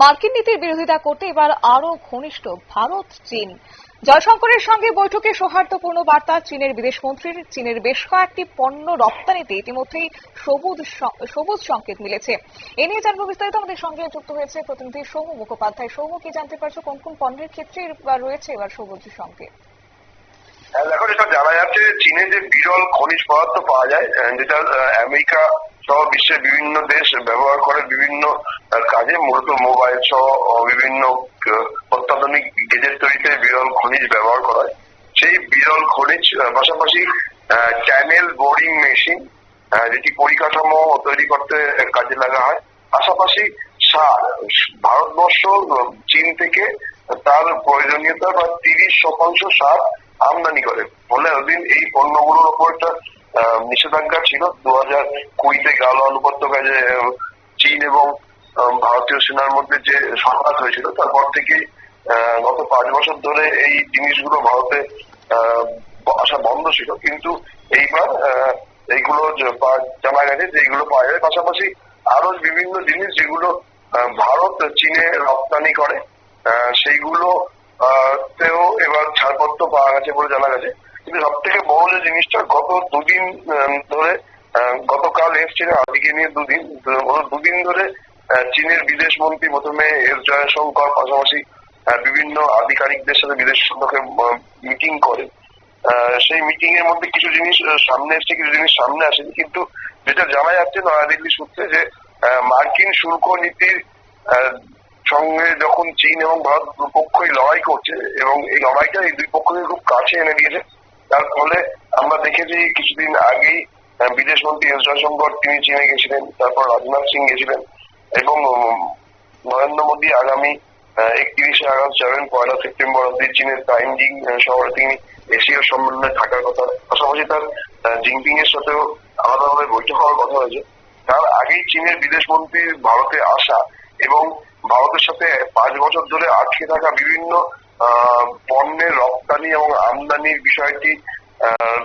মার্কিন নীতির বিরোধিতা করতে এবার আরও ঘনিষ্ঠ ভারত চীন। জয়শঙ্করের সঙ্গে বৈঠকে সৌহার্দ্যপূর্ণ বার্তা চীনের বিদেশমন্ত্রীর। চীনের বেশ কয়েকটি পণ্য রপ্তানিতে ইতিমধ্যেই সবুজ সবুজ সংকেত মিলেছে। এ নিয়ে জানব বিস্তারিত। আমাদের সঙ্গে যুক্ত হয়েছে প্রতিনিধি সৌম্য মুখোপাধ্যায়। সৌম্য কি জানতে পারছ? কোন কোন পণ্যের ক্ষেত্রে রয়েছে এবার সবুজ সংকেত? হ্যাঁ, দেখো যেটা জানা যাচ্ছে চীনে যে বিরল খনিজ পদার্থ পাওয়া যায় যেটা আমেরিকা সহ বিশ্বের বিভিন্ন দেশ ব্যবহার করে বিভিন্ন কাজে মূলত মোবাইল সহ বিভিন্ন অত্যাধুনিক গেজেট তৈরিতে বিরল খনিজ ব্যবহার করা সেই বিরল খনিজ পাশাপাশি চ্যানেল বোরিং মেশিন যেটি পরিকাঠামো তৈরি করতে কাজে লাগা হয়। পাশাপাশি সার, ভারতবর্ষ চীন থেকে তার প্রয়োজনীয়তা বা তিরিশ শতাংশ সার আমদানি করে। ফলে ওদিন এই পণ্যগুলোর উপর একটা নিষেধাজ্ঞা ছিল। দু হাজার কুড়িতে গালওয়ান উপত্যকায় যে চীন এবং ভারতীয় সেনার মধ্যে যে সংঘাত হয়েছিল, তারপর থেকে গত পাঁচ বছর ধরে এই জিনিসগুলো ভারতে আসা বন্ধ ছিল। কিন্তু এইবার এইগুলো জানা গেছে যে এইগুলো পাওয়া যায়। পাশাপাশি আরও বিভিন্ন জিনিস যেগুলো ভারত চীনে রপ্তানি করে সেইগুলো তেও পাওয়া গেছে বলে জানা গেছে। কিন্তু সব থেকে বড় যে জিনিসটা, গত দুদিন ধরে গতকাল এসছিল, আজকে নিয়ে দুদিন দুদিন ধরে চীনের বিদেশ মন্ত্রী প্রথমে এস জয়শঙ্কর পাশাপাশি বিভিন্ন আধিকারিকদের সাথে বিদেশ সম্পর্কে মিটিং করে। সেই মিটিং এর মধ্যে কিছু জিনিস সামনে এসছে, কিছু জিনিস সামনে আসেনি। কিন্তু যেটা জানা যাচ্ছে, নয়াদিল্লি সূত্রে যে মার্কিন শুল্ক নীতির সঙ্গে যখন চীন এবং ভারত দুপক্ষই লড়াই করছে, এবং এই লড়াইটা এই দুই পক্ষকে খুব কাছে এনে দিয়েছে, তার ফলে আমরা দেখেছি কিছুদিন আগেই বিদেশ মন্ত্রী এস জয়শঙ্কর তিনি চীনে গেছিলেন, তারপর রাজনাথ সিং গেছিলেন, এবং নরেন্দ্র মোদী আগামী একত্রিশে আগস্ট যাবেন পয়লা সেপ্টেম্বর অব্দি চীনের তাইনজিং শহরে তিনি এশীয় সম্মেলনে থাকার কথা, পাশাপাশি তার জিনপিং এর সাথেও আলাদাভাবে বৈঠক হওয়ার কথা হয়েছে তার আগেই চীনের বিদেশ মন্ত্রী ভারতে আসা, এবং ভারতের সাথে পাঁচ বছর ধরে আটকে থাকা বিভিন্ন পণ্যের রপ্তানি এবং আমদানির বিষয়টি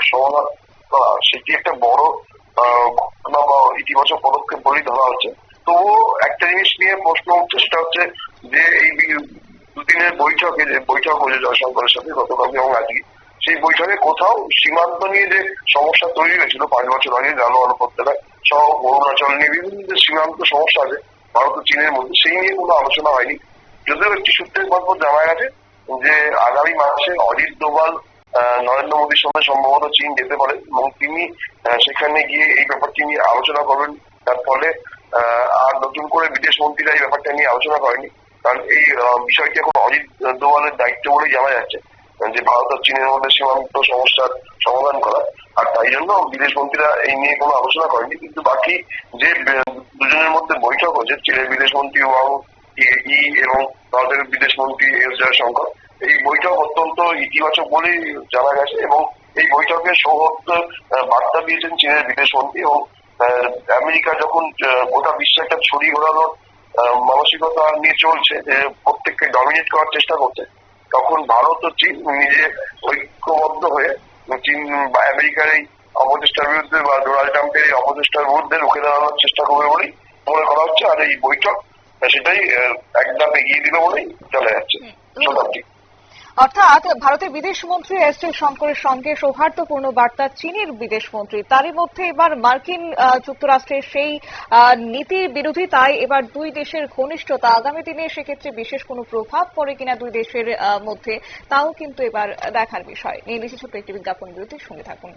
সমাধান সেটি একটা বড় ঘটনা বা ইতিবাচক পদক্ষেপ বলেই ধরা হচ্ছে। তবুও একটা জিনিস নিয়ে প্রশ্ন উঠছে, সেটা হচ্ছে যে এই দুদিনের বৈঠকে যে বৈঠক হয়েছে জয়শঙ্করের সাথে গতকালকে এবং আজকে, সেই বৈঠকে কোথাও সীমান্ত নিয়ে যে সমস্যা তৈরি হয়েছিল পাঁচ বছর আগে গালওয়ান উপত্যকায় সহ অরুণাচল নিয়ে বিভিন্ন সীমান্ত সমস্যা আছে ভারত ও চীনের মধ্যে সেই নিয়ে কোনো আলোচনা হয়নি। যদিও একটি সূত্রের মারফত জানা গেছে যে আগামী মাসে অজিত ডোভাল নরেন্দ্র মোদীর সঙ্গে সম্ভবত চীন যেতে পারে এবং তিনি সেখানে গিয়ে এই ব্যাপারটি নিয়ে আলোচনা করবেন। তার ফলে আর নতুন করে বিদেশ মন্ত্রীরা এই ব্যাপারটা নিয়ে আলোচনা করেনি। কারণ এই বিষয়টি এখন অজিত ডোভালের দায়িত্ব বলেই জানা যাচ্ছে, যে ভারত আর চীনের মধ্যে সীমান্ত সমস্যার সমাধান করা। আর তাই জন্য বিদেশ মন্ত্রীরা এই নিয়ে কোনো আলোচনা করেনি। কিন্তু বাকি যে দুজনের মধ্যে বৈঠক হয়েছে চীনের বিদেশ মন্ত্রী ওয়াং ই এবং ভারতের বিদেশ মন্ত্রী এস জয়শঙ্কর। এই বৈঠক অত্যন্ত ইতিবাচক বলেই জানা গেছে এবং এই বৈঠকে আহ, বার্তা দিয়েছেন চীনের বিদেশ মন্ত্রী এবং আমেরিকা যখন গোটা বিশ্বে একটা ছড়ি ঘোরানোর মানসিকতা নিয়ে চলছে যে প্রত্যেককে ডমিনেট করার চেষ্টা করছে তখন ভারত ও চীন নিজে ঐক্যবদ্ধ হয়ে চীন বা আমেরিকার এই অপচেষ্টার বিরুদ্ধে বা ডোনাল্ড ট্রাম্পের এই অপচেষ্টার বিরুদ্ধে রুখে দাঁড়ানোর চেষ্টা করবে বলেই মনে করা হচ্ছে আর এই বৈঠক সেটাই এক ধাপ এগিয়ে দিল বলেই জানা যাচ্ছে। শতাব্দী অর্থাৎ ভারতের বিদেশ মন্ত্রী এস জয়শঙ্করের সঙ্গে সৌহার্দ্যপূর্ণ বার্তা চীনের বিদেশ মন্ত্রী তারই মধ্যে এবার মার্কিন যুক্তরাষ্ট্রের সেই নীতির বিরোধিতায় এবার দুই দেশের ঘনিষ্ঠতা। আগামী দিনে সেক্ষেত্রে বিশেষ কোনো প্রভাব পড়ে কিনা দুই দেশের মধ্যে তাও কিন্তু এবার দেখার বিষয়। নিয়ে নিচ্ছি ছোট্ট একটি বিজ্ঞাপন বিরতির সঙ্গে থাকুন।